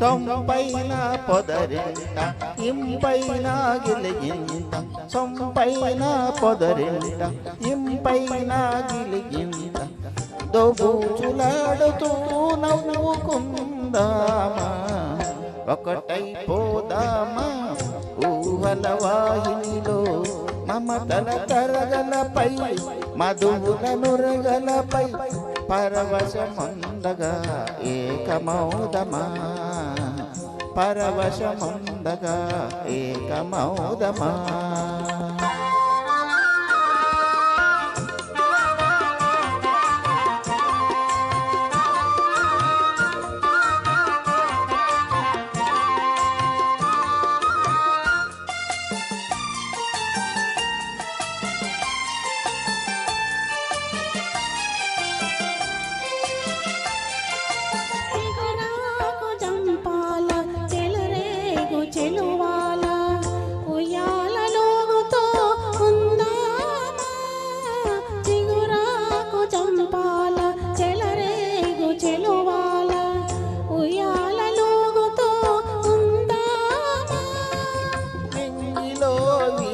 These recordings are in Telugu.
సొంపైన పొదరింత ఇంపైన గిలిగింత సొంపైన పొదరింత ఇంపైన గిలిగింత దోబూచులాడుతూ నవ్వుకుందామా ఒకటై పోదామా ఊహల వాహినిలో. మమతల తరగలపై మధువుల నురగలపై పరవశమందగా ఏకమౌదమా. పరవశమందగా ఏకమౌదమా?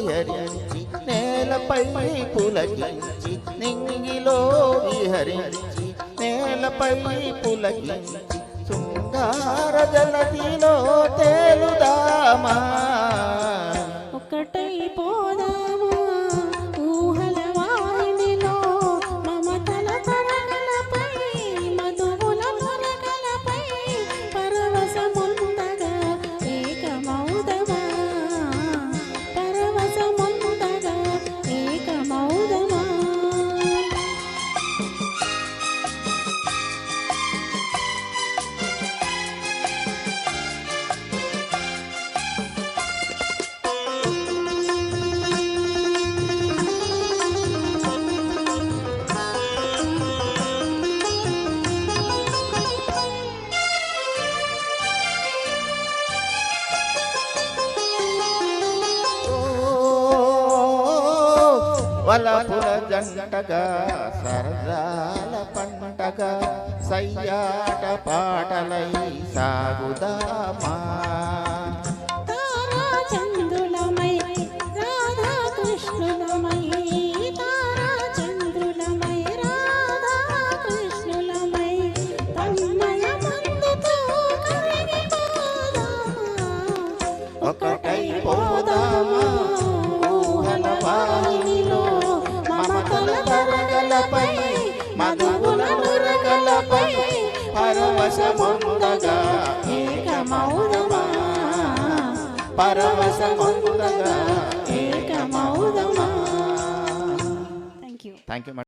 విహరించి నేలపై పులకించి నింగిలో విహరించి నేలపై పులకించి శృంగార జలదిలో తేలుదామా? ఒకటై వలపుల జంటగా సరదాల పంటగా సయ్యాట పాటలై సాగుదామా? పరవశముందగా ఏకమౌదమా పరవశముందగా ఏకమౌదమా థ్యాంక్ యూ థ్యాంక్ యూ